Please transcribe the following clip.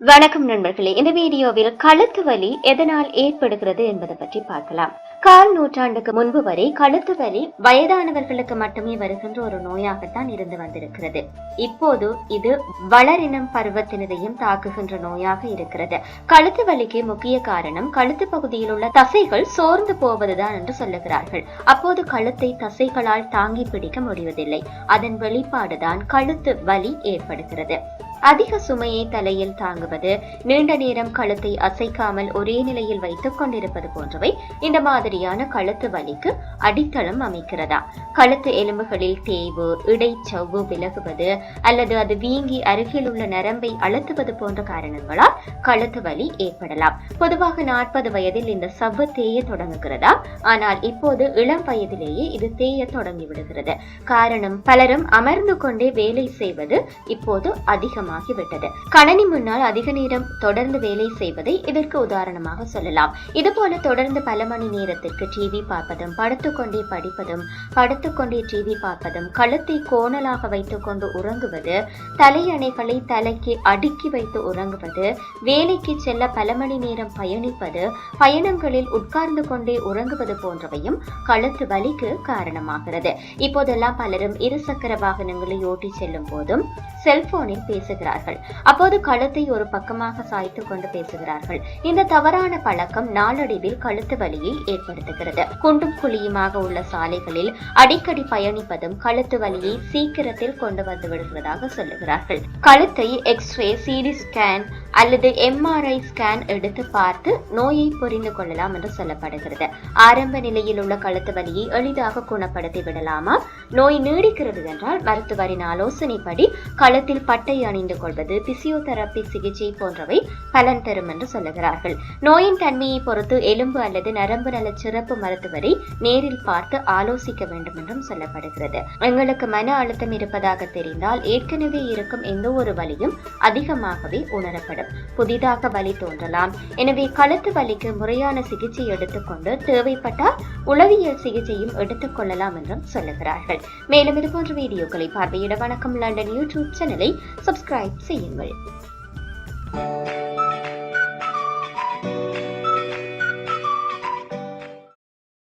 வணக்கம் நண்பர்களே. இந்த வீடியோவில் கழுத்து வலி எதனால் ஏற்படுகிறது என்பதை பற்றி பார்க்கலாம். கால் நூற்றாண்டுக்கு முன்பு வரை கழுத்து வலி வயதானவர்களுக்கு மட்டுமே வருகின்ற ஒரு நோயாகத்தான் இருந்து வந்திருக்கிறது. இப்போது இது வளரினம் பருவத்தினரையும் தாக்குகின்ற நோயாக இருக்கிறது. கழுத்து வலிக்கு முக்கிய காரணம் கழுத்து பகுதியில் உள்ள தசைகள் சோர்ந்து போவதுதான் என்று சொல்லுகிறார்கள். அப்போது கழுத்தை தசைகளால் தாங்கி பிடிக்க முடிவதில்லை. அதன் வெளிப்பாடுதான் கழுத்து வலி ஏற்படுகிறது. அதிக சுமையை தலையில் தாங்குவது நீண்ட நேரம் கழுத்தை அசைக்காமல் ஒரே நிலையில் வைத்துக் கொண்டிருப்பது போன்றவை இந்த மாதிரியான கழுத்து வலிக்கு அடித்தளம் அமைக்கிறதா? கழுத்து எலும்புகளில் தேய்வு இடைச்சவ்வு விலகுவது அல்லது அது வீங்கி அருகில் உள்ள நரம்பை அழுத்துவது போன்ற காரணங்களால் கழுத்து வலி ஏற்படலாம். பொதுவாக நாற்பது வயதில் இந்த சவ்வு தேய தொடங்குகிறதா? ஆனால் இப்போது இளம் வயதிலேயே இது தேய தொடங்கி விடுகிறது. காரணம் பலரும் அமர்ந்து கொண்டே வேலை செய்வது இப்போது அதிகமாக அதிகமாகிவிட்டது கணனி முன்னால் அதிக நேரம் தொடர்ந்து வேலை செய்வதை இதற்கு உதாரணமாக சொல்லலாம். இதுபோல தொடர்ந்து பல மணி நேரத்திற்கு டிவி பார்ப்பதும் படுத்துக்கொண்டே படிப்பதும் படுத்துக்கொண்டே டிவி பார்ப்பதும் கழுத்தை கோணலாக வைத்துக்கொண்டு உறங்குவது தலையணைகளை தலைக்கு அடுக்கி வைத்து உறங்குவது வேலைக்கு செல்ல பல மணி நேரம் பயணிப்பது பயணங்களில் உட்கார்ந்து கொண்டே உறங்குவது போன்றவையும் கழுத்து வலிக்கு காரணமாகிறது. இப்போதெல்லாம் பலரும் இருசக்கர வாகனங்களை ஓட்டி செல்லும் போதும் செல்போனில் பேச பேசுகிறார்கள். அப்போது கழுத்தை ஒரு பக்கமாக சாய்த்து கொண்டு பேசுகிறார்கள். இந்த தவறான பழக்கம் நாளடைவில் கழுத்து வலியை ஏற்படுத்துகிறது. குண்டும் குழியுமாக உள்ள சாலைகளில் அடிக்கடி பயணிப்பதும் கழுத்து வலியை சீக்கிரத்தில் கொண்டு வந்து விடுகிறதாக சொல்லுகிறார்கள். கழுத்தை எக்ஸ்ரே சிடி ஸ்கேன் அல்லது எம்ஆர்ஐ ஸ்கேன் எடுத்து பார்த்து நோயை புரிந்து கொள்ளலாம் என்று சொல்லப்படுகிறது. ஆரம்ப நிலையில் உள்ள கழுத்து வலியை எளிதாக குணப்படுத்தி விடலாமா? நோய் நீடிக்கிறது என்றால் மருத்துவரின் ஆலோசனைப்படி கழுத்தில் பட்டை அணிந்து கொள்வது பிசியோதெரப்பி சிகிச்சை போன்றவை பலன் தரும் என்று சொல்லுகிறார்கள். நோயின் தன்மையை பொறுத்து எலும்பு அல்லது நரம்பு நல சிறப்பு மருத்துவரை நேரில் பார்த்து ஆலோசிக்க வேண்டும் என்றும் சொல்லப்படுகிறது. எங்களுக்கு மன அழுத்தம் இருப்பதாக தெரிந்தால் ஏற்கனவே இருக்கும் எந்த ஒரு வலியும் அதிகமாகவே உணரப்படும். புதிதாக வலி தோன்றலாம். எனவே கழுத்து வலிக்கு முறையான சிகிச்சை எடுத்துக்கொண்டு தேவைப்பட்டால் உளவியல் சிகிச்சையும் எடுத்துக்கொள்ளலாம் என்றும் சொல்லுகிறார்கள். மேலும் இதுபோன்ற வீடியோக்களை பார்வையிட வணக்கம். லண்டன் யூடியூப் சேனலை சப்ஸ்கிரைப் செய்யுங்கள்.